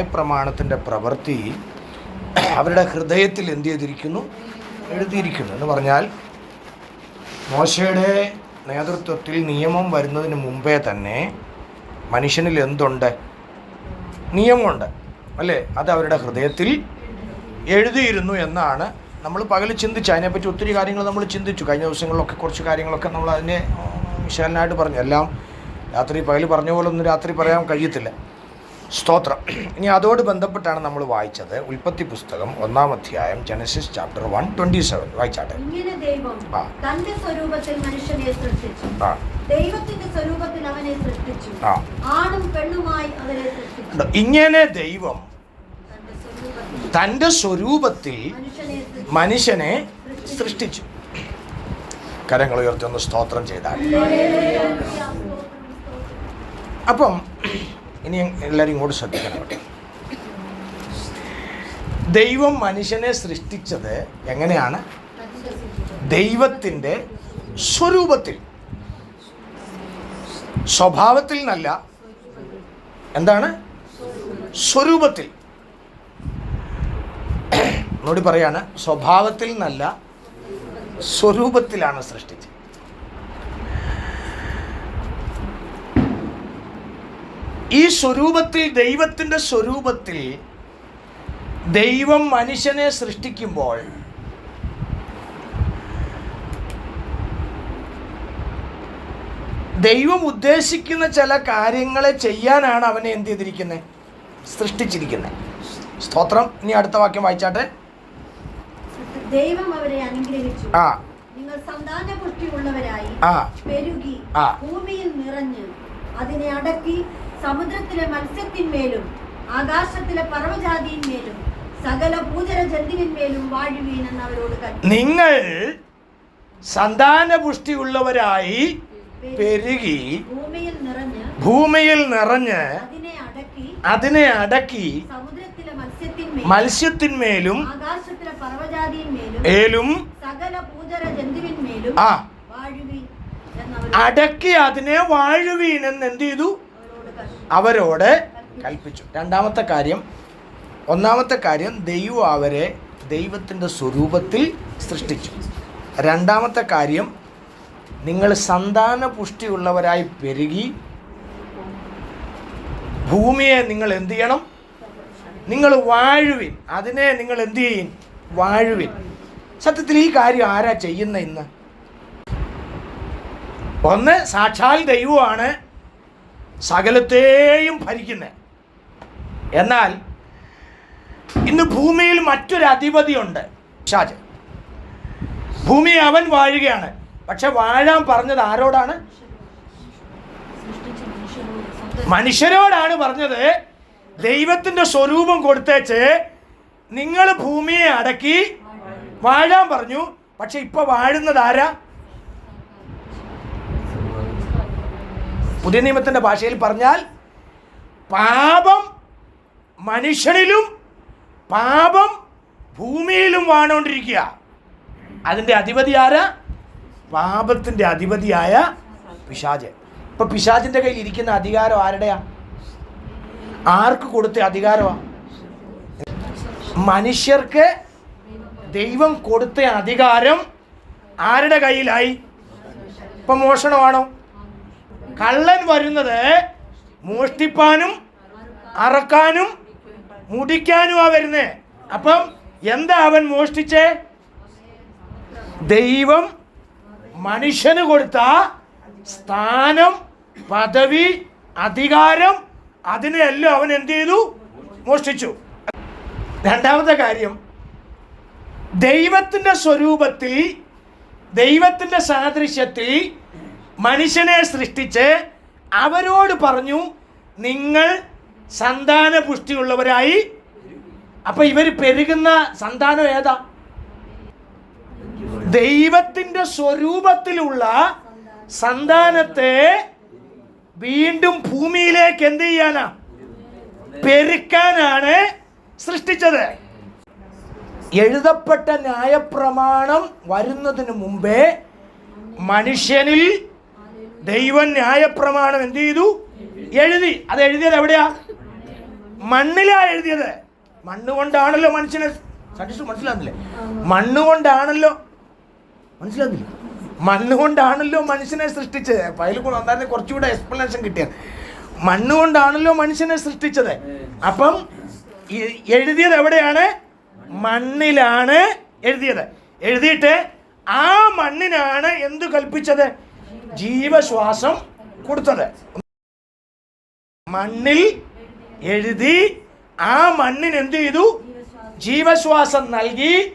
ന്യായപ്രമാണത്തിന്റെ പ്രവൃത്തി അവരുടെ ഹൃദയത്തിൽ എന്ത് ചെയ്തിരിക്കുന്നു? എഴുതിയിരിക്കുന്നു. എന്ന് പറഞ്ഞാൽ മോശയുടെ നേതൃത്വത്തിൽ നിയമം വരുന്നതിന് മുമ്പേ തന്നെ മനുഷ്യനിൽ എന്തുണ്ട്? നിയമമുണ്ട്. അല്ലേ? അത് അവരുടെ ഹൃദയത്തിൽ എഴുതിയിരുന്നു എന്നാണ് നമ്മൾ പകൽ ചിന്തിച്ചു അതിനെപ്പറ്റി ഒത്തിരി കാര്യങ്ങൾ നമ്മൾ ചിന്തിച്ചു. കഴിഞ്ഞ ദിവസങ്ങളിലൊക്കെ കുറച്ച് കാര്യങ്ങളൊക്കെ നമ്മൾ അതിനെ വിശാലനായിട്ട് പറഞ്ഞു. എല്ലാം രാത്രി പകൽ പറഞ്ഞ പോലെ ഒന്നും രാത്രി പറയാൻ കഴിയത്തില്ല. സ്തോത്രം. ഇനി അതോട് ബന്ധപ്പെട്ടാണ് നമ്മൾ വായിച്ചത് ഉൽപ്പത്തി പുസ്തകം ഒന്നാം അധ്യായം Genesis chapter one twenty seven വായിച്ചാട്ടെ? ഇങ്ങനെ ദൈവം തന്റെ സ്വരൂപത്തിൽ മനുഷ്യനെ സൃഷ്ടിച്ചു. ദൈവത്തിന്റെ സ്വരൂപത്തിൽ അവനെ സൃഷ്ടിച്ചു. ആണും പെണ്ണുമായി അവരെ സൃഷ്ടിച്ചു? ഇങ്ങനെ ദൈവം തന്റെ സ്വരൂപത്തിൽ തന്റെ. മനുഷ്യനെ സൃഷ്ടിച്ചു. കരങ്ങൾ ഉയർത്തി ഒന്ന് സ്തോത്രം ചെയ്താൽ. അപ്പം ഇനി എല്ലാവരും ഇങ്ങോട്ട് ശ്രദ്ധിക്കണം. കേട്ടോ ദൈവം മനുഷ്യനെ സൃഷ്ടിച്ചത് എങ്ങനെയാണ്? ദൈവത്തിന്റെ സ്വരൂപത്തിൽ. സ്വഭാവത്തിൽ നിന്നല്ല എന്താണ്? സ്വരൂപത്തിൽ. ഒന്നുകൂടി പറയാണ്. സ്വഭാവത്തിൽ നിന്നല്ല സ്വരൂപത്തിലാണ് സൃഷ്ടിച്ചത്. ഈ സ്വരൂപത്തിൽ ദൈവത്തിന്റെ സ്വരൂപത്തിൽ ദൈവം മനുഷ്യനെ സൃഷ്ടിക്കുമ്പോൾ ദൈവം ഉദ്ദേശിക്കുന്ന ചില കാര്യങ്ങളെ ചെയ്യാനാണ് അവനെ എന്ത് ചെയ്തിരിക്കുന്നത് സൃഷ്ടിച്ചിരിക്കുന്നത് സ്തോത്രം. ഇനി അടുത്ത വാക്യം വായിച്ചാട്ടെ. ദൈവം അവരെ അനുഗ്രഹിച്ചു. ആ. നിങ്ങൾ സന്താന പുഷ്ടിയുള്ളവരായി പെരുകി. ഭൂമിയിൽ നിറഞ്ഞ് അതിനെ അടക്കി സമുദ്രത്തിലെ മത്സ്യത്തിന്മേലും ആകാശത്തിലെ പർവജാതിയിന്മേലും സകല പൂജര ജന്തുവിന്മേലും വാഴുവീണെന്ന് അവരോട് നിങ്ങൾ സന്താനപുഷ്ടിയുള്ളവരായി പെരുകി ഭൂമിയിൽ നിറഞ്ഞ് ഭൂമിയിൽ നിറഞ്ഞ് അതിനെ അടക്കി അതിനെ അടക്കി സമുദ്രത്തിലെ മത്സ്യത്തിന്മേലും ഏലും സകല പൂജര ജന്തുവിന്മേലും ആ അടക്കി അതിനെ വാഴുവീൻ എന്ന് എന്ത് ചെയ്തു? അവരോട് കൽപ്പിച്ചു. രണ്ടാമത്തെ കാര്യം ഒന്നാമത്തെ കാര്യം ദൈവം അവരെ ദൈവത്തിന്റെ സ്വരൂപത്തിൽ സൃഷ്ടിച്ചു. രണ്ടാമത്തെ കാര്യം നിങ്ങൾ സന്താന പുഷ്ടിയുള്ളവരായി പെരുകി ഭൂമിയെ നിങ്ങൾ എന്തു ചെയ്യണം? നിങ്ങൾ വാഴുവിൻ. അതിനെ നിങ്ങൾ എന്ത് ചെയ്യും? വാഴുവിൻ. സത്യത്തിൽ ഈ കാര്യം ആരാ ചെയ്യുന്ന ഇന്ന്? ഒന്ന് സാക്ഷാൽ ദൈവമാണ്. സകലത്തെയും ഭരിക്കുന്നത് എന്നാൽ ഇന്ന് ഭൂമിയിൽ മറ്റൊരു അധിപതിയുണ്ട് ഷാജ് ഭൂമി അവൻ വാഴുകയാണ്. പക്ഷെ വാഴാൻ പറഞ്ഞത് ആരോടാണ്? മനുഷ്യരോടാണ് പറഞ്ഞത് ദൈവത്തിന്റെ സ്വരൂപം കൊടുത്തേച്ച് നിങ്ങൾ ഭൂമിയെ അടക്കി വാഴാൻ പറഞ്ഞു. പക്ഷെ ഇപ്പോൾ വാഴുന്നത് ആരാ? പുതിയ നിയമത്തിന്റെ ഭാഷയിൽ പറഞ്ഞാൽ പാപം മനുഷ്യനിലും പാപം ഭൂമിയിലും വാണുകൊണ്ടിരിക്കുക അതിന്റെ അധിപതി ആരാ? പാപത്തിന്റെ അധിപതിയായ പിശാജ് ഇപ്പം പിശാജിന്റെ കയ്യിൽ ഇരിക്കുന്ന അധികാരം ആരുടെയാ? ആർക്ക് കൊടുത്ത അധികാരമാണ് മനുഷ്യർക്ക് ദൈവം കൊടുത്ത അധികാരം ആരുടെ കയ്യിലായി? ഇപ്പം മോഷണമാണോ? കള്ളൻ വരുന്നത് മോഷ്ടിപ്പാനും അറക്കാനും മുടിക്കാനുമാ വരുന്നേ. അപ്പം എന്താ അവൻ മോഷ്ടിച്ചേ? ദൈവം മനുഷ്യന് കൊടുത്ത സ്ഥാനം പദവി അധികാരം അതിനെല്ലാം അവൻ എന്ത് ചെയ്തു? മോഷ്ടിച്ചു. രണ്ടാമത്തെ കാര്യം ദൈവത്തിന്റെ സ്വരൂപത്തിൽ ദൈവത്തിന്റെ സാദൃശ്യത്തിൽ മനുഷ്യനെ സൃഷ്ടിച്ച് അവരോട് പറഞ്ഞു നിങ്ങൾ സന്താന പുഷ്ടിയുള്ളവരായി അപ്പൊ ഇവർ പെരുകുന്ന സന്താനം ഏതാ? ദൈവത്തിന്റെ സ്വരൂപത്തിലുള്ള സന്താനത്തെ വീണ്ടും ഭൂമിയിലേക്ക് എന്ത് ചെയ്യാനാ? പെരുക്കാനാണ് സൃഷ്ടിച്ചത്. എഴുതപ്പെട്ട ന്യായപ്രമാണം വരുന്നതിന് മുമ്പേ മനുഷ്യനിൽ ദൈവം ന്യായപ്രമാണം എന്ത് ചെയ്തു? എഴുതി. അത് എഴുതിയത് എവിടെയാ? മണ്ണിലാ എഴുതിയത്. മണ്ണ് കൊണ്ടാണല്ലോ മനുഷ്യനെ സതീഷ് മനസ്സിലാകുന്നില്ലേ മണ്ണ് കൊണ്ടാണല്ലോ മനസ്സിലാകുന്നില്ല മണ്ണ് കൊണ്ടാണല്ലോ മനുഷ്യനെ സൃഷ്ടിച്ചത്. അപ്പൊ അതിൽ അതായത് കുറച്ചുകൂടെ എക്സ്പ്ലനേഷൻ കിട്ടിയത് മണ്ണ് കൊണ്ടാണല്ലോ മനുഷ്യനെ സൃഷ്ടിച്ചത്. അപ്പം എഴുതിയത് എവിടെയാണ്? മണ്ണിലാണ് എഴുതിയത്. എഴുതിയിട്ട് ആ മണ്ണിനാണ് എന്തു കൽപ്പിച്ചത്? ജീവശ്വാസം കൊടുത്തത്. മണ്ണിൽ എഴുതി ആ മണ്ണിന് എന്ത് ചെയ്തു? ജീവശ്വാസം നൽകി.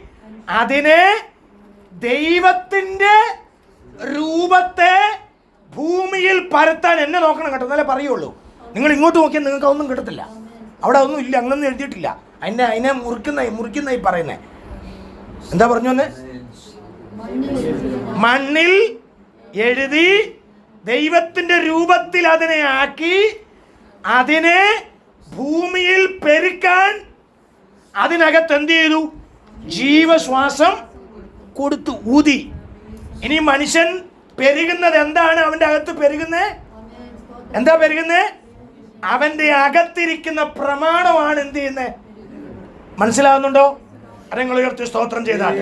അതിനെ ദൈവത്തിന്റെ രൂപത്തെ ഭൂമിയിൽ പരത്താൻ എന്നെ നോക്കണം കേട്ടോ. എന്നാലേ പറയുള്ളൂ. നിങ്ങൾ ഇങ്ങോട്ട് നോക്കിയാൽ നിങ്ങൾക്ക് അതൊന്നും കിട്ടത്തില്ല. അവിടെ ഒന്നും ഇല്ല. അങ്ങനൊന്നും എഴുതിയിട്ടില്ല. അതിനെ അതിനെ മുറിക്കുന്ന മുറിക്കുന്ന പറയുന്നേ. എന്താ പറഞ്ഞു മണ്ണിൽ എഴുതി ദൈവത്തിന്റെ രൂപത്തിൽ അതിനെ ആക്കി അതിനെ ഭൂമിയിൽ പെരുക്കാൻ അതിനകത്ത് എന്ത് ചെയ്തു? ജീവശ്വാസം കൊടുത്തു ഊതി. ഇനി മനുഷ്യൻ പെരുകുന്നത് എന്താണ് അവന്റെ അകത്ത് പെരുകുന്നത് എന്താ പെരുകുന്നത് അവന്റെ അകത്തിരിക്കുന്ന പ്രമാണമാണ് എന്ത് ചെയ്യുന്നത് മനസ്സിലാവുന്നുണ്ടോ? അരങ്ങൾ ഉയർത്തി സ്തോത്രം ചെയ്താൽ.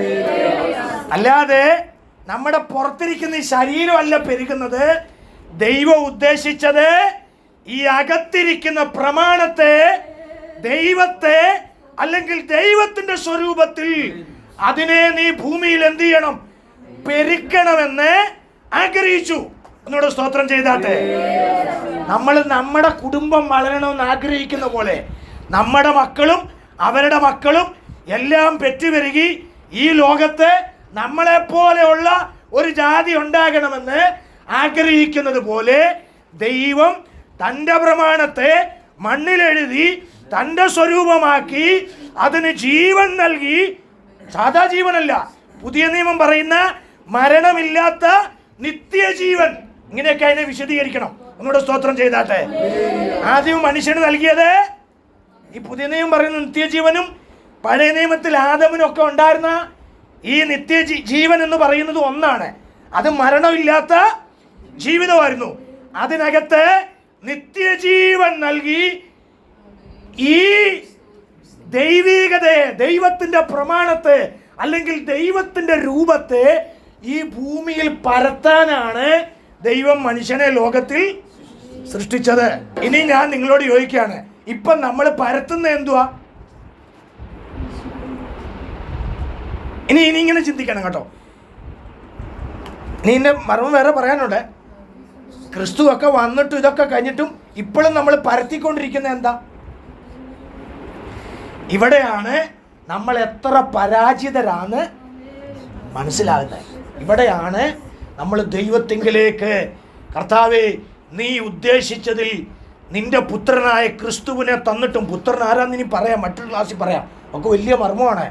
അല്ലാതെ നമ്മുടെ പുറത്തിരിക്കുന്ന ഈ ശരീരമല്ല പെരുകുന്നത്. ദൈവം ഉദ്ദേശിച്ചത് ഈ അകത്തിരിക്കുന്ന പ്രമാണത്തെ ദൈവത്തെ അല്ലെങ്കിൽ ദൈവത്തിന്റെ സ്വരൂപത്തിൽ അതിനെ നീ ഭൂമിയിൽ എന്ത് ചെയ്യണം? പെരുക്കണമെന്ന് ആഗ്രഹിച്ചു. എന്നോട് സ്തോത്രം ചെയ്താട്ടെ. നമ്മൾ നമ്മുടെ കുടുംബം വളരണമെന്ന് ആഗ്രഹിക്കുന്ന പോലെ നമ്മുടെ മക്കളും അവരുടെ മക്കളും എല്ലാം പെറ്റുപെരുകി ഈ ലോകത്ത് നമ്മളെ പോലെയുള്ള ഒരു ജാതി ഉണ്ടാകണമെന്ന് ആഗ്രഹിക്കുന്നത് പോലെ ദൈവം തന്റെ പ്രമാണത്തെ മണ്ണിലെഴുതി തന്റെ സ്വരൂപമാക്കി അതിന് ജീവൻ നൽകി. സാധാ ജീവനല്ല. പുതിയ നിയമം പറയുന്ന മരണമില്ലാത്ത നിത്യജീവൻ. ഇങ്ങനെയൊക്കെ അതിനെ വിശദീകരിക്കണം. നമ്മുടെ സ്തോത്രം ചെയ്താട്ടെ. ആദ്യം മനുഷ്യന് നൽകിയത് ഈ പുതിയ നിയമം പറയുന്ന നിത്യജീവനും പഴയ നിയമത്തിൽ ആദമിനൊക്കെ ഉണ്ടായിരുന്ന ഈ നിത്യ ജീവൻ എന്ന് പറയുന്നത് ഒന്നാണ്. അത് മരണമില്ലാത്ത ജീവിതമായിരുന്നു. അതിനകത്ത് നിത്യജീവൻ നൽകി ഈ ദൈവീകതയെ ദൈവത്തിന്റെ പ്രമാണത്തെ അല്ലെങ്കിൽ ദൈവത്തിന്റെ രൂപത്തെ ഈ ഭൂമിയിൽ പരത്താനാണ് ദൈവം മനുഷ്യനെ ലോകത്തിൽ സൃഷ്ടിച്ചത്. ഇനി ഞാൻ നിങ്ങളോട് ചോദിക്കുകയാണ് ഇപ്പം നമ്മൾ പരത്തുന്ന എന്തുവാ? ഇനി ഇനി ഇങ്ങനെ ചിന്തിക്കണം കേട്ടോ. ഇനി ഇതിന്റെ മർമ്മം വേറെ പറയാനുണ്ട്. ക്രിസ്തുവൊക്കെ വന്നിട്ടും ഇതൊക്കെ കഴിഞ്ഞിട്ടും ഇപ്പോഴും നമ്മൾ പരത്തിക്കൊണ്ടിരിക്കുന്ന എന്താ? ഇവിടെയാണ് നമ്മൾ എത്ര പരാജിതരാന്ന് മനസ്സിലാകുന്നത്. ഇവിടെയാണ് നമ്മൾ ദൈവത്തിങ്കിലേക്ക് കർത്താവെ നീ ഉദ്ദേശിച്ചതിൽ നിന്റെ പുത്രനായ ക്രിസ്തുവിനെ തന്നിട്ടും പുത്രൻ ആരാന്ന് ഇനി പറയാം മറ്റൊരു ക്ലാസ്സിൽ പറയാം. ഒക്കെ വലിയ മർമ്മമാണ്.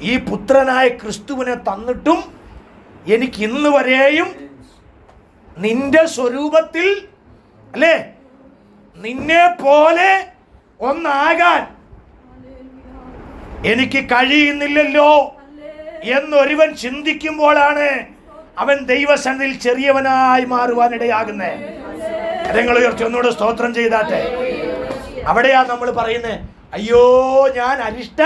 ഈ പുത്രനായ ക്രിസ്തുവിനെ തന്നിട്ടും എനിക്ക് ഇന്ന് വരെയും നിന്റെ സ്വരൂപത്തിൽ അല്ലേ? നിന്നെ പോലെ ഒന്നാകാൻ എനിക്ക് കഴിയുന്നില്ലല്ലോ എന്നൊരുവൻ ചിന്തിക്കുമ്പോഴാണ് അവൻ ദൈവസനിൽ ചെറിയവനായി മാറുവാനിടയാകുന്നത് കരങ്ങൾ ഉയർത്തി ഒന്നുകൂടെ സ്തോത്രം ചെയ്താട്ടെ. അവിടെയാ നമ്മൾ പറയുന്നത് അയ്യോ ഞാൻ അരിഷ്ട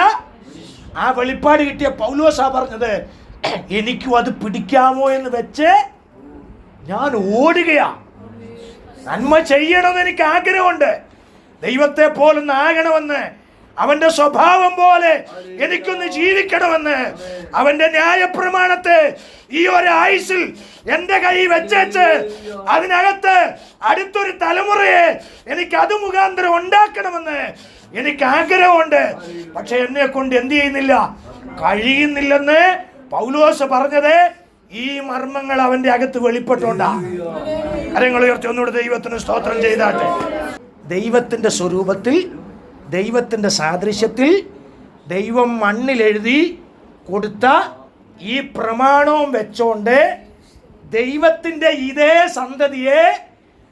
ആ വെളിപ്പാട് കിട്ടിയ പൗലോസാ പറഞ്ഞത് എനിക്കും അത് പിടിക്കാമോ എന്ന് വെച്ച് ഞാൻ ഓടുകയാ. നന്മ ചെയ്യണമെന്ന് എനിക്ക് ആഗ്രഹമുണ്ട്. ദൈവത്തെ പോലൊന്ന് ആകണമെന്ന് അവന്റെ സ്വഭാവം പോലെ എനിക്കൊന്ന് ജീവിക്കണമെന്ന് അവന്റെ ന്യായപ്രമാണത്തെ ഈ ഒരു ആയുസിൽ എന്റെ കൈ വെച്ചേച്ച് അതിനകത്ത് അടുത്തൊരു തലമുറയെ എനിക്ക് അത് മുഖാന്തരം ഉണ്ടാക്കണമെന്ന് എനിക്ക് ആഗ്രഹമുണ്ട്. പക്ഷെ എന്നെ കൊണ്ട് എന്ത് ചെയ്യുന്നില്ല? കഴിയുന്നില്ലെന്ന് പൗലോസ് പറഞ്ഞത് ഈ മർമ്മങ്ങൾ അവന്റെ അകത്ത് വെളിപ്പെട്ടുണ്ടാ കരങ്ങൾ ഉയർത്തി ഒന്നുകൂടെ ദൈവത്തിന് സ്തോത്രം ചെയ്താട്ടെ. ദൈവത്തിന്റെ സ്വരൂപത്തിൽ ദൈവത്തിന്റെ സാദൃശ്യത്തിൽ ദൈവം മണ്ണിലെഴുതി കൊടുത്ത ഈ പ്രമാണവും വെച്ചോണ്ട് ദൈവത്തിന്റെ ഇതേ സന്തതിയെ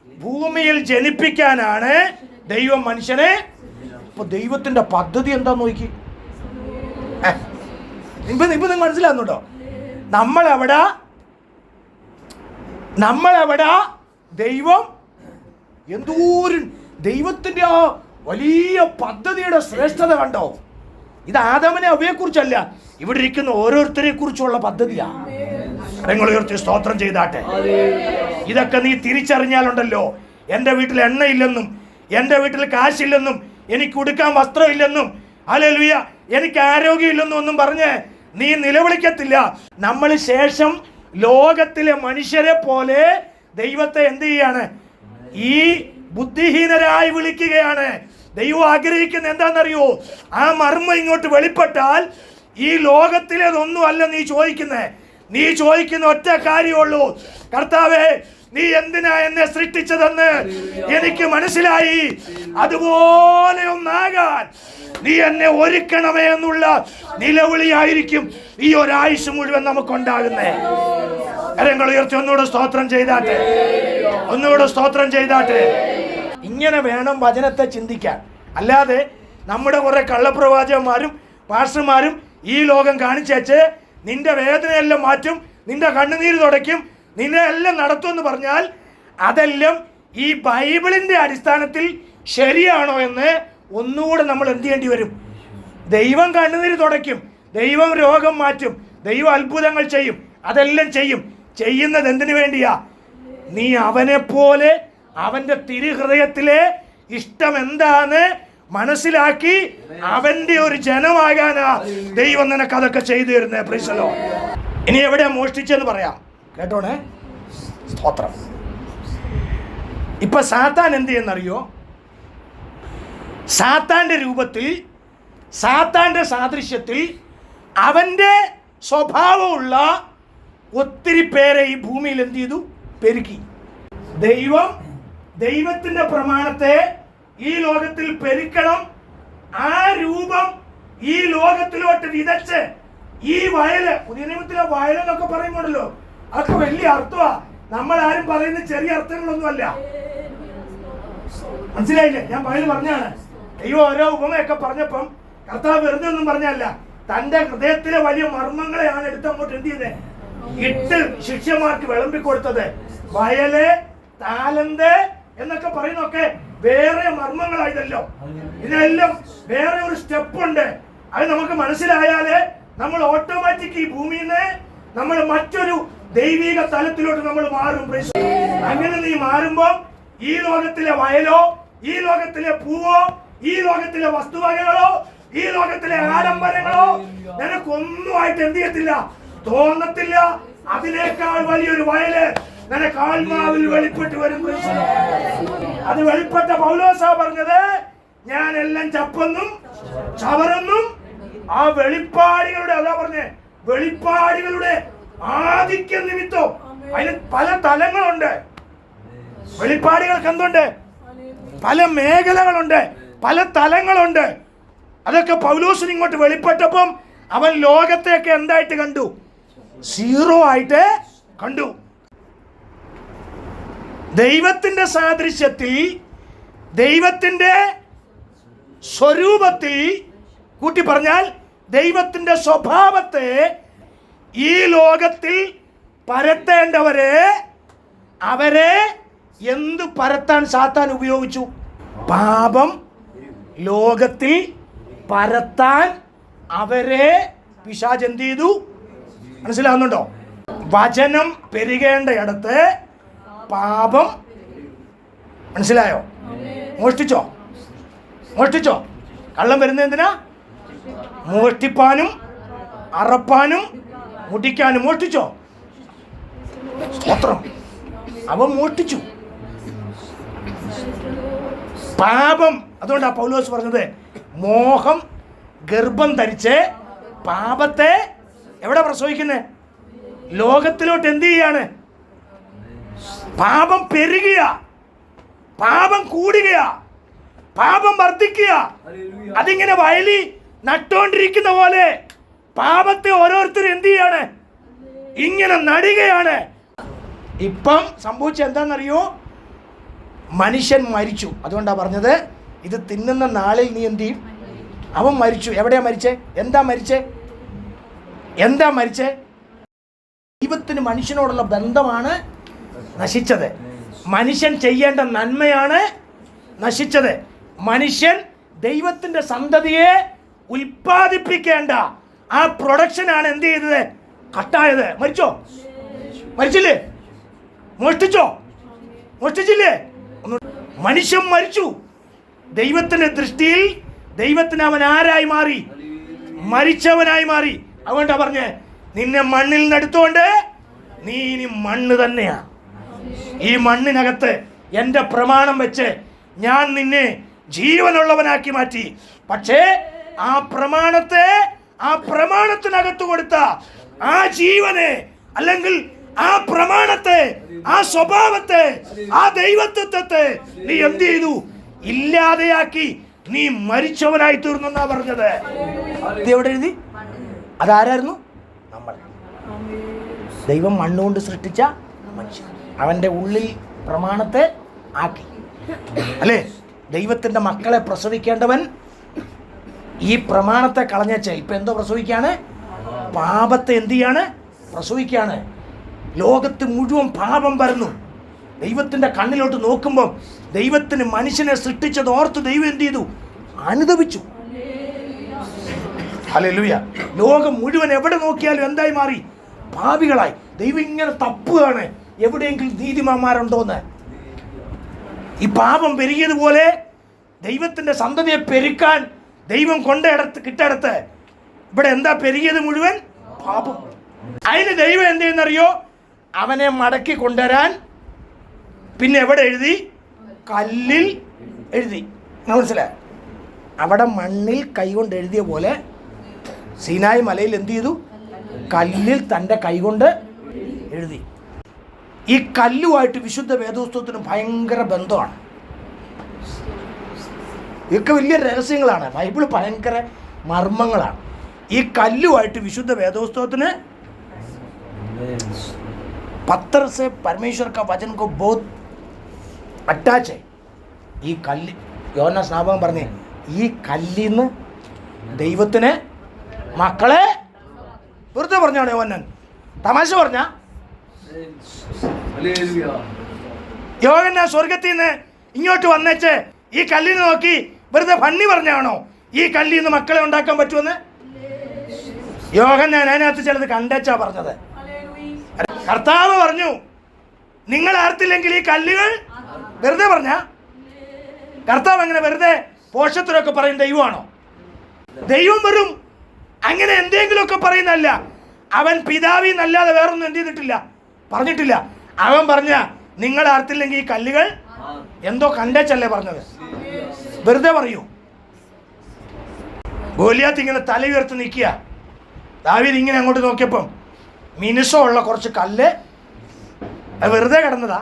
ഭൂമിയിൽ ജനിപ്പിക്കാനാണ് ദൈവം മനുഷ്യനെ ഇപ്പൊ ദൈവത്തിന്റെ പദ്ധതി എന്താ നോക്കി? ഇപ്പൊ ഇപ്പൊ നിങ്ങൾ മനസ്സിലാകുന്നുണ്ടോ നമ്മളെവിടെ? നമ്മളെവിടെ? ദൈവം എന്തോരും ദൈവത്തിന്റെ ആ വലിയ പദ്ധതിയുടെ ശ്രേഷ്ഠത കണ്ടോ? ഇത് ആദമനെ അവയെക്കുറിച്ചല്ല ഇവിടെ ഇരിക്കുന്ന ഓരോരുത്തരെ കുറിച്ചുള്ള പദ്ധതിയാ. നിങ്ങൾ ഉയർത്തി സ്തോത്രം ചെയ്താട്ടെ. ഇതൊക്കെ നീ തിരിച്ചറിഞ്ഞാലുണ്ടല്ലോ. എന്റെ വീട്ടിൽ എണ്ണയില്ലെന്നും എന്റെ വീട്ടിൽ കാശില്ലെന്നും എനിക്ക് ഉടുക്കാൻ വസ്ത്രമില്ലെന്നും അലലുയ എനിക്ക് ആരോഗ്യമില്ലെന്നും ഒന്നും പറഞ്ഞ് നീ നിലവിളിക്കത്തില്ല. നമ്മൾ ശേഷം ലോകത്തിലെ മനുഷ്യരെ പോലെ ദൈവത്തെ എന്ത് ചെയ്യാണ്? ഈ ബുദ്ധിഹീനരായി വിളിക്കുകയാണ്. ദൈവം ആഗ്രഹിക്കുന്ന എന്താണെന്നറിയോ? ആ മർമ്മം ഇങ്ങോട്ട് വെളിപ്പെട്ടാൽ ഈ ലോകത്തിലേതൊന്നും അല്ല നീ ചോദിക്കുന്നേ. നീ ചോദിക്കുന്ന ഒറ്റ കാര്യമുള്ളൂ കർത്താവേ നീ എന്തിനാ എന്നെ സൃഷ്ടിച്ചതെന്ന് എനിക്ക് മനസ്സിലായി. അതുപോലെ ഒന്നാകാൻ നീ എന്നെ ഒരുക്കണമേ എന്നുള്ള നിലവിളിയായിരിക്കും ഈ ഒരാഴ്ച മുഴുവൻ നമുക്കുണ്ടാകുന്നേ. കരങ്ങൾ ഉയർത്തി ഒന്നുകൂടെ സ്തോത്രം ചെയ്താട്ടെ. ഒന്നുകൂടെ സ്തോത്രം ചെയ്താട്ടെ. ഇങ്ങനെ വേണം വചനത്തെ ചിന്തിക്കാൻ. അല്ലാതെ നമ്മുടെ കുറെ കള്ളപ്രവാചകന്മാരും പാസ്റ്റർമാരും ഈ ലോകം കാണിച്ചേച്ച് നിന്റെ വേദനയെല്ലാം മാറ്റും നിന്റെ കണ്ണുനീര് തുടയ്ക്കും നിന്നെ എല്ലാം നടത്തുമെന്ന് പറഞ്ഞാൽ അതെല്ലാം ഈ ബൈബിളിന്റെ അടിസ്ഥാനത്തിൽ ശരിയാണോ എന്ന് ഒന്നുകൂടെ നമ്മൾ എന്ത് ചെയ്യേണ്ടി വരും? ദൈവം കണ്ണുനീര് തുടയ്ക്കും. ദൈവം രോഗം മാറ്റും. ദൈവം അത്ഭുതങ്ങൾ ചെയ്യും. അതെല്ലാം ചെയ്യും. ചെയ്യുന്നത് എന്തിനു വേണ്ടിയാ? നീ അവനെ പോലെ അവന്റെ തിരുഹൃദയത്തിലെ ഇഷ്ടം എന്താന്ന് മനസ്സിലാക്കി അവന്റെ ഒരു ജനമാകാനാ ദൈവം നിനക്ക് അതൊക്കെ ചെയ്തു തരുന്നേ. പ്രീസലോ ഇനി എവിടെയാ മോഷ്ടിച്ചെന്ന് പറയാം. കേട്ടോണേ? സ്തോത്രം. ഇപ്പൊ സാത്താൻ എന്ത് ചെയ്യുന്നറിയോ? സാത്താന്റെ രൂപത്തിൽ സാത്താന്റെ സാദൃശ്യത്തിൽ അവന്റെ സ്വഭാവമുള്ള ഒത്തിരി പേരെ ഈ ഭൂമിയിൽ എന്ത് ചെയ്തു? പെരുക്കി. ദൈവം ദൈവത്തിന്റെ പ്രമാണത്തെ ഈ ലോകത്തിൽ പെരുക്കണം. ആ രൂപം ഈ ലോകത്തിലോട്ട് വിതച്ച് ഈ വയൽ പുതിയ നിയമത്തിലെ വയലെന്നൊക്കെ പറയുമ്പോണ്ടല്ലോ അതൊക്കെ വലിയ അർത്ഥമാ. നമ്മൾ ആരും പറയുന്ന ചെറിയ അർത്ഥങ്ങളൊന്നുമല്ല. മനസ്സിലായില്ലേ? ഞാൻ പകൽ പറഞ്ഞാണ് ദൈവം ഓരോ ഉപമയൊക്കെ പറഞ്ഞപ്പം കർത്താവ് വെറുതെ ഒന്നും പറഞ്ഞല്ല തന്റെ ഹൃദയത്തിലെ വലിയ മർമ്മങ്ങളെയാണ് എടുത്തങ്ങോട്ട് എന്ത് ചെയ്തത് ഇട്ട് ശിഷ്യന്മാർക്ക് വിളമ്പി കൊടുത്തത്. വയൽ താലന്ത് എന്നൊക്കെ പറയുന്നൊക്കെ വേറെ മർമ്മങ്ങളായതല്ലോ. ഇതിനെല്ലാം വേറെ ഒരു സ്റ്റെപ്പ് ഉണ്ട് അത് നമുക്ക് മനസ്സിലായാൽ നമ്മൾ ഓട്ടോമാറ്റിക് ഈ ഭൂമിയിൽ നിന്ന് നമ്മൾ മറ്റൊരു ദൈവിക തലത്തിലോട്ട് നമ്മൾ മാറും അങ്ങനെ നീ മാറുമ്പോ ഈ ലോകത്തിലെ വയലോ ഈ ലോകത്തിലെ പൂവോ ഈ ലോകത്തിലെ വസ്തുവകകളോ ഈ ലോകത്തിലെ ആഡംബരങ്ങളോ നിനക്കൊന്നുമായിട്ട് എന്ത് ചെയ്യത്തില്ല തോന്നത്തില്ല അതിനേക്കാൾ വലിയൊരു വയൽ നിനക്ക് ആത്മാവിൽ വെളിപ്പെട്ട് വരും. അത് വെളിപ്പെട്ട പൗലോസ പറഞ്ഞത് ഞാൻ എല്ലാം ചപ്പെന്നും ചവറെന്നും ആ വെളിപ്പാടികളുടെ അതാ പറഞ്ഞേ വെളിപ്പാടികളുടെ ആധിക്യ നിമിത്തം. അതിന് പല തലങ്ങളുണ്ട്. വെളിപ്പാടുകൾക്ക് എന്തുണ്ട്? പല മേഖലകളുണ്ട്. പല തലങ്ങളുണ്ട്. അതൊക്കെ പൗലോസിന് ഇങ്ങോട്ട് വെളിപ്പെട്ടപ്പം അവൻ ലോകത്തെയൊക്കെ എന്തായിട്ട് കണ്ടു? സീറോ ആയിട്ട് കണ്ടു. ദൈവത്തിന്റെ സാദൃശ്യത്തിൽ ദൈവത്തിന്റെ സ്വരൂപത്തിൽ കൂട്ടി പറഞ്ഞാൽ ദൈവത്തിന്റെ സ്വഭാവത്തെ ഈ ലോകത്തിൽ പരത്തേണ്ടവരെ അവരെ എന്ത് പരത്താൻ സാത്താൻ ഉപയോഗിച്ചു? പാപം ലോകത്തിൽ പരത്താൻ അവരെ പിശാജ് എന്ത് ചെയ്തു? മനസ്സിലാവുന്നുണ്ടോ? വചനം പെരുകേണ്ട ഇടത്ത് പാപം മനസ്സിലായോ? മോഷ്ടിച്ചോ? മോഷ്ടിച്ചോ? കള്ളം വരുന്നത് എന്തിനാ? മോഷ്ടിപ്പാനും അറപ്പാനും മുടിക്കാനും മോഷ്ടിച്ചോ? സ്തോത്രം. അവൻ മോഷ്ടിച്ചു. പാപം. അതുകൊണ്ടാണ് പൗലോസ് പറഞ്ഞത് മോഹം ഗർഭം ധരിച്ച് പാപത്തെ എവിടെ പ്രസവിക്കുന്നേ? ലോകത്തിലോട്ട് എന്ത് ചെയ്യാണ്? പാപം പെരുകുക പാപം കൂടുക പാപം വർദ്ധിക്കുക അതിങ്ങനെ വയലി നട്ടോണ്ടിരിക്കുന്ന പോലെ പാപത്തെ ഓരോരുത്തരും എന്ത് ചെയ്യാണ്? ഇങ്ങനെ നടുകയാണ്. ഇപ്പം സംഭവിച്ച എന്താണെന്നറിയോ? മനുഷ്യൻ മരിച്ചു. അതുകൊണ്ടാണ് പറഞ്ഞത് ഇത് തിന്നുന്ന നാളിൽ നീ എന്ത് ചെയ്യും? അവൻ മരിച്ചു. എവിടെയാ മരിച്ചേ? എന്താ മരിച്ചേ? എന്താ മരിച്ചേ? ദൈവത്തിന് മനുഷ്യനോടുള്ള ബന്ധമാണ് നശിച്ചത്. മനുഷ്യൻ ചെയ്യേണ്ട നന്മയാണ് നശിച്ചത്. മനുഷ്യൻ ദൈവത്തിന്റെ സന്തതിയെ ഉൽപ്പാദിപ്പിക്കേണ്ട ആ പ്രൊഡക്ഷനാണ് എന്ത് ചെയ്തത്? കട്ടായത്. മരിച്ചോ? മരിച്ചില്ലേ? മോഷ്ടിച്ചോ? മോഷ്ടിച്ചില്ലേ? മനുഷ്യൻ മരിച്ചു. ദൈവത്തിന്റെ ദൃഷ്ടിയിൽ ദൈവത്തിന് അവൻ ആരായി മാറി? മരിച്ചവനായി മാറി. അതുകൊണ്ടാ പറഞ്ഞേ നിന്നെ മണ്ണിൽ നിന്നെടുത്തുകൊണ്ട് നീ ഇനി മണ്ണ് തന്നെയാ. ഈ മണ്ണിനകത്ത് എന്റെ പ്രമാണം വെച്ച് ഞാൻ നിന്നെ ജീവനുള്ളവനാക്കി മാറ്റി. പക്ഷേ ആ പ്രമാണത്തെ ആ പ്രമാണത്തിനകത്ത് കൊടുത്ത ആ ജീവനെ അല്ലെങ്കിൽ ആ പ്രമാണത്തെ ആ സ്വഭാവത്തെ ആ ദൈവത്വത്തെ നീ എന്ത് ചെയ്തു? ഇല്ലാതെയാക്കി. നീ മരിച്ചവനായി തീർന്നു എന്നാ പറഞ്ഞത് എവിടെ എഴുതി? അതാരായിരുന്നു? നമ്മൾ ദൈവം മണ്ണുകൊണ്ട് സൃഷ്ടിച്ച മനുഷ്യൻ. അവന്റെ ഉള്ളിൽ പ്രമാണത്തെ ആക്കി. അല്ലേ? ദൈവത്തിന്റെ മക്കളെ പ്രസവിക്കേണ്ടവൻ ഈ പ്രമാണത്തെ കളഞ്ഞേച്ച. ഇപ്പം എന്തോ പ്രസവിക്കുകയാണ് പാപത്തെ എന്ത് ചെയ്യാണ്? പ്രസവിക്കുകയാണ് ലോകത്ത് മുഴുവൻ പാപം വരുന്നു. ദൈവത്തിന്റെ കണ്ണിലോട്ട് നോക്കുമ്പം ദൈവത്തിന് മനുഷ്യനെ സൃഷ്ടിച്ചത് ഓർത്ത് ദൈവം എന്ത് ചെയ്തു? അനുദപിച്ചു. ഹലലുയ ലോകം മുഴുവൻ എവിടെ നോക്കിയാലും എന്തായി മാറി? പാപികളായി. ദൈവം ഇങ്ങനെ തപ്പുകയാണ്. എവിടെയെങ്കിലും നീതിമാന്മാരുണ്ടോന്ന്? ഈ പാപം പെരുകിയതുപോലെ ദൈവത്തിന്റെ സന്തതിയെ പെരുക്കാൻ ദൈവം കൊണ്ട ഇടത്ത് കിട്ടടത്ത് ഇവിടെ എന്താ പെരുകിയത് മുഴുവൻ? പാപം. അതിന് ദൈവം എന്ത് ചെയ്യുന്നറിയോ? അവനെ മടക്കി കൊണ്ടുവരാൻ പിന്നെ എവിടെ എഴുതി? കല്ലിൽ എഴുതി. മനസ്സിലായി? അവിടെ മണ്ണിൽ കൈ കൊണ്ട് എഴുതിയ പോലെ സീനായ് മലയിൽ എന്ത് ചെയ്തു? കല്ലിൽ തന്റെ കൈകൊണ്ട് എഴുതി. ഈ കല്ലുമായിട്ട് വിശുദ്ധ വേദോസ്തവത്തിന് ഭയങ്കര ബന്ധമാണ്. ഇതൊക്കെ വലിയ രഹസ്യങ്ങളാണ് ബൈബിള് ഭയങ്കര മർമ്മങ്ങളാണ് ഈ കല്ലുമായിട്ട് വിശുദ്ധ വേദോസ്തവത്തിന് पत्थर से परमेश्वर का वचन को बहुत അറ്റാച്ച് है ഈ കല്ല് യോന സ്നാപകം പറഞ്ഞേ ഈ കല്ലിന്ന് ദൈവത്തിന് മക്കളെ വെറുതെ പറഞ്ഞാണ് യോനൻ തമാശ പറഞ്ഞ യോഗന സ്വർഗത്തിൽ നിന്ന് ഇങ്ങോട്ട് വന്നേച്ച് ഈ കല്ലിന് നോക്കി വെറുതെ ഭണ്ണി പറഞ്ഞാണോ? ഈ കല്ലിൽ നിന്ന് മക്കളെ ഉണ്ടാക്കാൻ പറ്റുമെന്ന്? യോഗൻ ഞാൻ അതിനകത്ത് ചിലത് കണ്ടച്ചാ പറഞ്ഞത്. കർത്താവ് പറഞ്ഞു നിങ്ങൾ ആർത്തില്ലെങ്കിൽ ഈ കല്ലുകൾ വെറുതെ പറഞ്ഞ? കർത്താവ് അങ്ങനെ വെറുതെ പോഷത്തിലൊക്കെ പറയും ദൈവമാണോ? ദൈവം വെറും അങ്ങനെ എന്തെങ്കിലുമൊക്കെ പറയുന്നല്ല അവൻ പിതാവി എന്നല്ലാതെ വേറൊന്നും എന്ത് ചെയ്തിട്ടില്ല. പറഞ്ഞിട്ടില്ല. അവൻ പറഞ്ഞ നിങ്ങൾ ആർത്തില്ലെങ്കിൽ ഈ കല്ലുകൾ എന്തോ കണ്ടേച്ചല്ലേ പറഞ്ഞത്? വെറുതെ പറയൂ. ഗോലിയാത്ത് ഇങ്ങനെ തല ഉയർത്ത് നിൽക്കുക. ദാവീദ് ഇങ്ങനെ അങ്ങോട്ട് നോക്കിയപ്പം മിനുസമുള്ള കുറച്ച് കല്ല് അത് വെറുതെ കിടന്നതാ.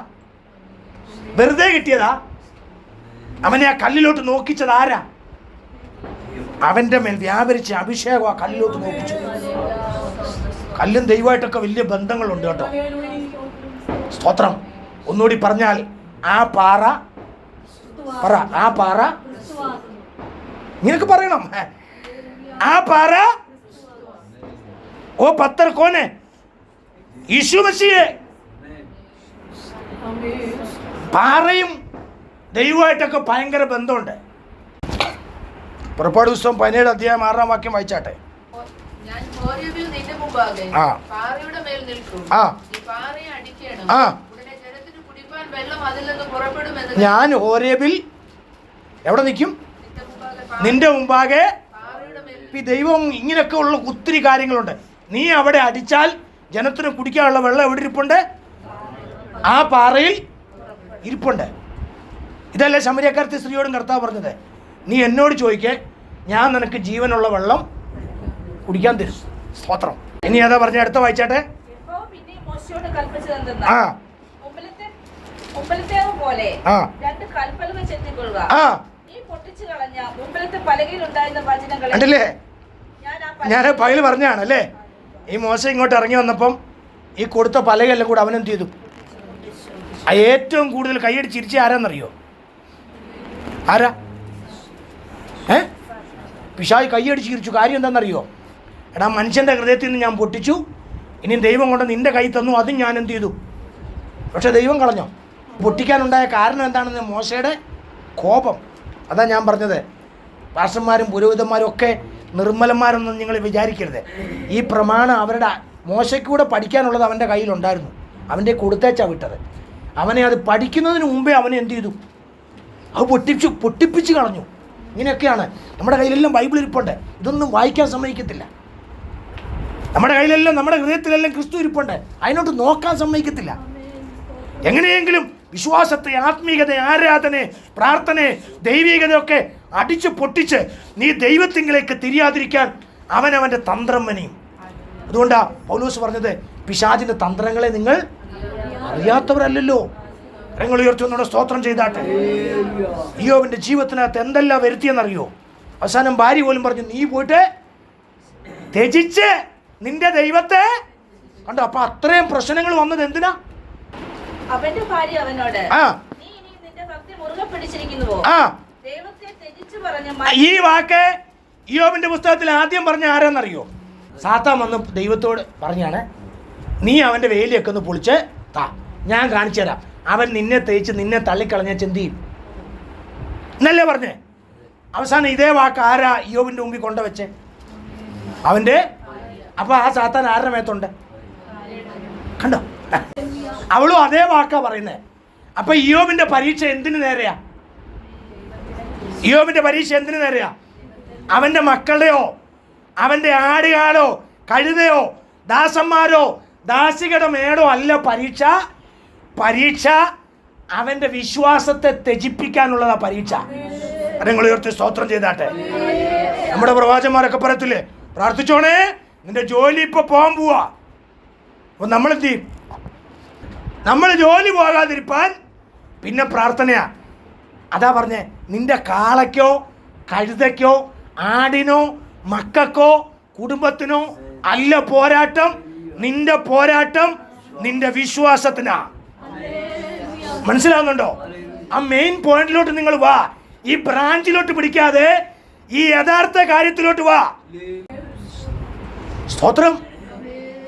വെറുതെ കിട്ടിയതാ. അവനെ ആ കല്ലിലോട്ട് നോക്കിച്ചത് ആരാ? അവന്റെ മേൽ വ്യാപരിച്ച അഭിഷേകം ആ കല്ലിലോട്ട് നോക്കിച്ചു. കല്ലും ദൈവമായിട്ടൊക്കെ വലിയ ബന്ധങ്ങളുണ്ട് കേട്ടോ. സ്തോത്രം. ഒന്നുകൂടി പറഞ്ഞാൽ ആ പാറ പറ ആ പാറ? നിനക്ക് പറയണം. ആ പാറ? ഓ പത്തർ കോനെ. യീശു മസിയെ പാറയും ദൈവമായിട്ടൊക്കെ ഭയങ്കര ബന്ധമുണ്ട്. പുറപ്പാട് പുസ്തകം പതിനേഴ് അധ്യായം ആറാം വാക്യം വായിച്ചാട്ടെ. ആ. ആ. ഞാൻ ഹോരേബിൽ എവിടെ നിൽക്കും? നിന്റെ മുമ്പാകെ ഈ ദൈവം ഇങ്ങനെയൊക്കെ ഉള്ള ഒത്തിരി കാര്യങ്ങളുണ്ട്. നീ അവിടെ അടിച്ചാൽ ജനത്തിന് കുടിക്കാനുള്ള വെള്ളം എവിടെ ഇരിപ്പുണ്ട്? ആ പാറയിൽ ഇരിപ്പുണ്ട്. ഇതല്ലേ ശമരിയക്കാരത്തെ സ്ത്രീയോടും കർത്താവ് പറഞ്ഞത്. നീ എന്നോട് ചോദിക്കേ ഞാൻ നിനക്ക് ജീവനുള്ള വെള്ളം കുടിക്കാൻ തരും. സ്തോത്രം. ഇനി അതാ പറഞ്ഞ? അടുത്ത വായിച്ചാട്ടെ? ആ. പോലെ രണ്ട് കൽപ്പലകൾ ചെത്തിക്കൊള്ളുക. ആ. ഈ പൊട്ടിച്ചു കളഞ്ഞ മുമ്പിലത്തെ പലകയിൽ ഉണ്ടായിരുന്ന വചനങ്ങളെ ഞാൻ പകൽ പറഞ്ഞാണ് അല്ലേ? ഈ മോശം ഇങ്ങോട്ട് ഇറങ്ങി വന്നപ്പം ഈ കൊടുത്ത പലകെല്ലാം കൂടെ അവനെന്ത് ചെയ്തു? ഏറ്റവും കൂടുതൽ കൈയടി ചിരിച്ച ആരാന്നറിയോ? ആരാ? ഏ? പിശായി കൈയടി ചിരിച്ചു. കാര്യം എന്താണെന്നറിയോ എടാ മനുഷ്യന്റെ ഹൃദയത്തിൽ നിന്ന് ഞാൻ പൊട്ടിച്ചു. ഇനി ദൈവം കൊണ്ട് നിന്റെ കൈ തന്നു. അതും ഞാൻ എന്ത് ചെയ്തു? പക്ഷെ ദൈവം കളഞ്ഞോ? പൊട്ടിക്കാനുണ്ടായ കാരണം എന്താണെന്ന് മോശയുടെ കോപം. അതാ ഞാൻ പറഞ്ഞത്. പാസ്റ്റർമാരും പുരോഹിതന്മാരും ഒക്കെ നിർമ്മലന്മാരൊന്നും നിങ്ങൾ വിചാരിക്കരുത്. ഈ പ്രമാണം അവരുടെ മോശയ്ക്കൂടെ പഠിക്കാനുള്ളത് അവന്റെ കയ്യിലുണ്ടായിരുന്നു. അവന്റെ കൊടുത്തേച്ചാ വിട്ടത്. അവനെ അത് പഠിക്കുന്നതിന് മുമ്പേ അവനെ എന്ത് ചെയ്തു? അത് പൊട്ടിച്ചു പൊട്ടിപ്പിച്ച് കളഞ്ഞു. ഇങ്ങനെയൊക്കെയാണ്. നമ്മുടെ കയ്യിലെല്ലാം ബൈബിൾ ഇരിപ്പുണ്ട്. ഇതൊന്നും വായിക്കാൻ സമ്മതിക്കത്തില്ല. നമ്മുടെ കയ്യിലെല്ലാം നമ്മുടെ ഹൃദയത്തിലെല്ലാം ക്രിസ്തു ഇരിപ്പുണ്ട്. അതിനോട്ട് നോക്കാൻ സമ്മതിക്കത്തില്ല. എങ്ങനെയെങ്കിലും വിശ്വാസത്തെ ആത്മീയത ആരാധനയെ പ്രാർത്ഥന ദൈവികതയൊക്കെ അടിച്ച് പൊട്ടിച്ച് നീ ദൈവത്തിങ്കിലേക്ക് തിരിയാതിരിക്കാൻ അവനവന്റെ തന്ത്രം മനിയും അതുകൊണ്ടാണ് പൗലൂസ് പറഞ്ഞത് പിശാചിന്റെ തന്ത്രങ്ങളെ നിങ്ങൾ അറിയാത്തവരല്ലല്ലോ. കരങ്ങൾ ഉയർത്തുന്നോട് സ്തോത്രം ചെയ്താട്ടെ. അയ്യോവിന്റെ ജീവിതത്തിനകത്ത് എന്തെല്ലാം വരുത്തിയെന്നറിയോ? അവസാനം ഭാര്യ പോലും പറഞ്ഞു നീ പോയിട്ട് ത്യജിച്ച് നിന്റെ ദൈവത്തെ. കണ്ടോ അപ്പം അത്രയും പ്രശ്നങ്ങൾ വന്നത് എന്തിനാ? അവന്റെ ഭാര്യ അവനോട് നീ ഇനി നിന്റെ ഭക്തി മുറുകെ പിടിച്ചിരിക്കുന്നുവോ? ആ. ദൈവത്തെ പറഞ്ഞ ഈ വാക്ക് യോബിന്റെ പുസ്തകത്തിൽ ആദ്യം പറഞ്ഞ ആരാന്നറിയോ? സാത്താൻ വന്ന് ദൈവത്തോട് പറഞ്ഞാണ് നീ അവന്റെ വേലിയൊക്കെ ഒന്ന് പൊളിച്ച് താ. ഞാൻ കാണിച്ചു തരാം. അവൻ നിന്നെ തേച്ച് നിന്നെ തള്ളിക്കളഞ്ഞ ചിന്തി എന്നല്ലേ പറഞ്ഞേ? അവസാനം ഇതേ വാക്ക് ആരാ യോബിന്റെ മുമ്പിൽ കൊണ്ടുവച്ചേ? അവന്റെ? അപ്പൊ ആ സാത്താൻ ആരുടെ മേത്തുണ്ട്? കണ്ടോ? അവളും അതേ വാക്കാ പറയുന്നേ. അപ്പൊ ഇയോബിന്റെ പരീക്ഷ എന്തിനു നേരെയാ? ഇയോബിന്റെ പരീക്ഷ എന്തിനു നേരെയാ? അവന്റെ മക്കളുടെയോ അവന്റെ ആടുകാലോ കഴുതയോ ദാസന്മാരോ ദാസികയുടെ മേടോ അല്ല പരീക്ഷ. പരീക്ഷ അവന്റെ വിശ്വാസത്തെ ത്യജിപ്പിക്കാനുള്ളതാ പരീക്ഷ. നിങ്ങൾ ഉയർത്തി സ്തോത്രം ചെയ്താട്ടെ. നമ്മുടെ പ്രവാചന്മാരൊക്കെ പറയത്തില്ലേ? പ്രാർത്ഥിച്ചോണേ നിന്റെ ജോലി ഇപ്പൊ പോകാൻ പോവാ. അപ്പൊ നമ്മൾ എന്ത് ചെയ്യും? നമ്മൾ ജോലി പോകാതിരിപ്പാൻ പിന്നെ പ്രാർത്ഥനയാ. അതാ പറഞ്ഞേ നിന്റെ കാളയ്ക്കോ കഴുതയ്ക്കോ ആടിനോ മക്കൾക്കോ കുടുംബത്തിനോ അല്ല പോരാട്ടം നിന്റെ പോരാട്ടം നിന്റെ വിശ്വാസത്തിനാ. മനസ്സിലാവുന്നുണ്ടോ? ആ മെയിൻ പോയിന്റിലോട്ട് നിങ്ങൾ വാ. ഈ ബ്രാഞ്ചിലോട്ട് പിടിക്കാതെ ഈ യഥാർത്ഥ കാര്യത്തിലോട്ട് വാ. സ്തോത്രം.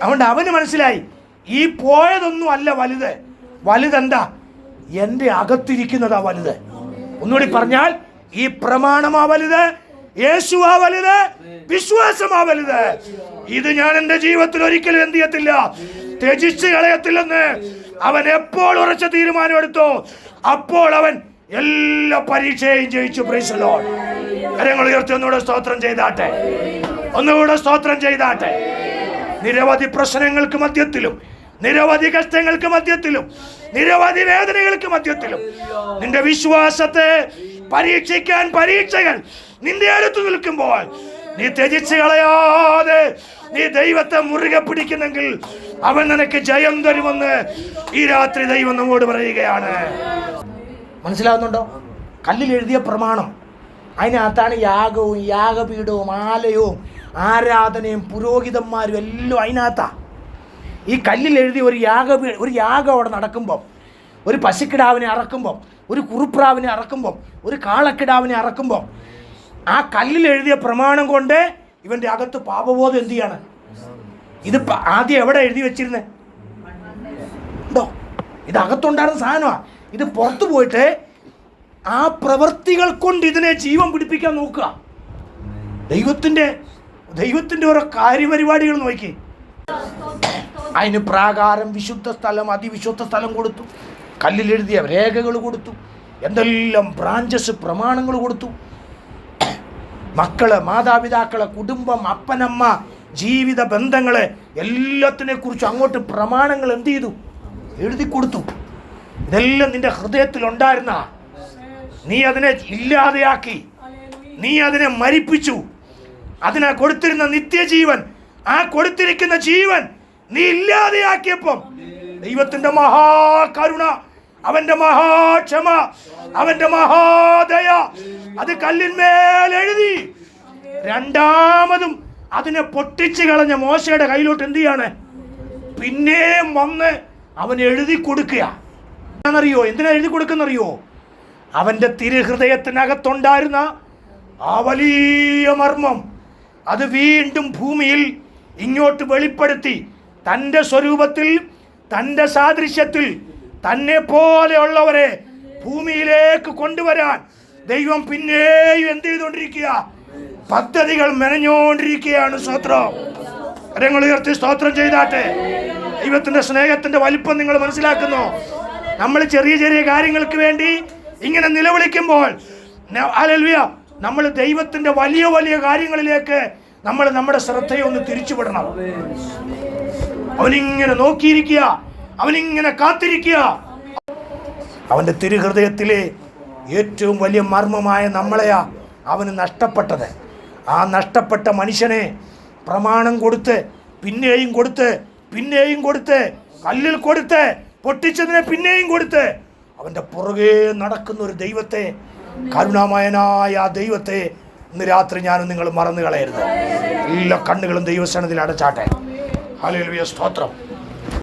അതുകൊണ്ട് അവന് മനസ്സിലായി. ഈ പോയതൊന്നും അല്ല വലുത്. വലുതെന്താ? എന്റെ അകത്തിരിക്കുന്നതാ വലുത്. ഒന്നുകൂടി പറഞ്ഞാൽ ഈ പ്രമാണമാ വലുത് യേശുവാ വലുത് വിശ്വാസമാ വലുത്. ഇത് ഞാൻ എന്റെ ജീവിതത്തിൽ ഒരിക്കലും എന്ത് ചെയ്യത്തില്ല ത്യജിച്ച് കളയത്തില്ലെന്ന് അവൻ എപ്പോൾ ഉറച്ച തീരുമാനം എടുത്തു അപ്പോൾ അവൻ എല്ലാ പരീക്ഷയും ജയിച്ചു. പ്രീസലോ കരങ്ങൾ ഉയർത്തി ഒന്നുകൂടെ സ്തോത്രം ചെയ്താട്ടെ. ഒന്നുകൂടെ സ്തോത്രം ചെയ്താട്ടെ. നിരവധി പ്രശ്നങ്ങൾക്ക് മധ്യത്തിലും നിരവധി കഷ്ടങ്ങൾക്ക് മധ്യത്തിലും നിരവധി വേദനകൾക്ക് മധ്യത്തിലും. നിന്റെ വിശ്വാസത്തെ പരീക്ഷിക്കാൻ പരീക്ഷകൾ നിന്റെ അടുത്ത് നിൽക്കുമ്പോൾ നീ ത്യജിച്ച് കളയാതെ നീ ദൈവത്തെ മുറുകെ പിടിക്കുന്നെങ്കിൽ അവൻ നിനക്ക് ജയം തരുമെന്ന് ഈ രാത്രി ദൈവം നമ്മോട് പറയുകയാണ്. മനസ്സിലാവുന്നുണ്ടോ? കല്ലിൽ എഴുതിയ പ്രമാണം. അതിനകത്താണ് യാഗവും യാഗപീഠവും ആലയവും ആരാധനയും പുരോഹിതന്മാരും എല്ലാം അതിനകത്താ. ഈ കല്ലിൽ എഴുതി ഒരു യാഗ ഒരു യാഗം അവിടെ നടക്കുമ്പം ഒരു പശുക്കിടാവിനെ അറക്കുമ്പം ഒരു കുറുപ്രാവിനെ അറക്കുമ്പം ഒരു കാളക്കിടാവിനെ അറക്കുമ്പം ആ കല്ലിൽ എഴുതിയ പ്രമാണം കൊണ്ട് ഇവന്റെ അകത്ത് പാപബോധം എന്ത് ചെയ്യാണ്? ഇത് ആദ്യം എവിടെ എഴുതി വെച്ചിരുന്നേ? ഉണ്ടോ? ഇത് അകത്തുണ്ടായിരുന്ന സാധനമാണ് ഇത് പുറത്തു പോയിട്ട് ആ പ്രവൃത്തികൾ കൊണ്ട് ഇതിനെ ജീവൻ പിടിപ്പിക്കാൻ നോക്കുക. ദൈവത്തിന്റെ ദൈവത്തിന്റെ ഓരോ കാര്യപരിപാടികൾ നോക്കി. അതിന് പ്രാകാരം വിശുദ്ധ സ്ഥലം അതിവിശുദ്ധ സ്ഥലം കൊടുത്തു. കല്ലിലെഴുതിയ രേഖകൾ കൊടുത്തു. എന്തെല്ലാം ബ്രാഞ്ചസ് പ്രമാണങ്ങൾ കൊടുത്തു. മക്കൾ മാതാപിതാക്കളെ കുടുംബം അപ്പനമ്മ ജീവിത ബന്ധങ്ങളെ എല്ലാത്തിനെ കുറിച്ച് അങ്ങോട്ട് പ്രമാണങ്ങൾ എന്ത് ചെയ്തു? എഴുതി കൊടുത്തു. ഇതെല്ലാം നിന്റെ ഹൃദയത്തിൽ ഉണ്ടായിരുന്ന. നീ അതിനെ ഇല്ലാതെയാക്കി. നീ അതിനെ മരിപ്പിച്ചു. അതിനെ കൊടുത്തിരുന്ന നിത്യജീവൻ ആ കൊടുത്തിരിക്കുന്ന ജീവൻ നീ ഇല്ലാതെയാക്കിയപ്പം ദൈവത്തിന്റെ മഹാകരുണ അവന്റെ മഹാക്ഷമ അവന്റെ മഹാദയ അത് കല്ലിന്മേൽ എഴുതി. രണ്ടാമതും അതിനെ പൊട്ടിച്ചു കളഞ്ഞ മോശയുടെ കയ്യിലോട്ട് എന്ത് ചെയ്യാണ്? പിന്നെയും വന്ന് അവൻ എഴുതി കൊടുക്കുക. എന്നറിയോ? എന്തിനാ എഴുതി കൊടുക്കുന്നറിയോ? അവന്റെ തിരുഹൃദയത്തിനകത്തുണ്ടായിരുന്ന ആ വലിയ മർമ്മം അത് വീണ്ടും ഭൂമിയിൽ ഇങ്ങോട്ട് വെളിപ്പെടുത്തി തന്റെ സ്വരൂപത്തിൽ തന്റെ സാദൃശ്യത്തിൽ തന്നെ പോലെയുള്ളവരെ ഭൂമിയിലേക്ക് കൊണ്ടുവരാൻ ദൈവം പിന്നെയും എന്ത് ചെയ്തുകൊണ്ടിരിക്കുക? പദ്ധതികൾ മെനഞ്ഞുകൊണ്ടിരിക്കുകയാണ് സ്തോത്രം. കരങ്ങൾ ഉയർത്തി സ്തോത്രം ചെയ്താട്ടെ. ദൈവത്തിന്റെ സ്നേഹത്തിന്റെ വലിപ്പം നിങ്ങൾ മനസ്സിലാക്കുന്നു. നമ്മൾ ചെറിയ ചെറിയ കാര്യങ്ങൾക്ക് വേണ്ടി ഇങ്ങനെ നിലവിളിക്കുമ്പോൾ നമ്മൾ ദൈവത്തിന്റെ വലിയ വലിയ കാര്യങ്ങളിലേക്ക് നമ്മൾ നമ്മുടെ ശ്രദ്ധയൊന്ന് തിരിച്ചുവിടണം. അവനിങ്ങനെ നോക്കിയിരിക്കുക അവനിങ്ങനെ കാത്തിരിക്കുക. അവന്റെ തിരുഹൃദയത്തിലെ ഏറ്റവും വലിയ മർമ്മമായ നമ്മളെയാ അവന് നഷ്ടപ്പെട്ടത്. ആ നഷ്ടപ്പെട്ട മനുഷ്യനെ പ്രമാണം കൊടുത്ത് പിന്നെയും കൊടുത്ത് പിന്നെയും കൊടുത്ത് കല്ലിൽ കൊടുത്ത് പൊട്ടിച്ചതിനെ പിന്നെയും കൊടുത്ത് അവന്റെ പുറകെ നടക്കുന്ന ഒരു ദൈവത്തെ കരുണാമയനായ ആ ദൈവത്തെ ഇന്ന് രാത്രി ഞാനും നിങ്ങൾ മറന്നു കളയരുത്. എല്ലാ കണ്ണുകളും ദൈവസ്ഥാനത്തിൽ അടച്ചാട്ടെ. ഹല്ലേലൂയ സ്തോത്രം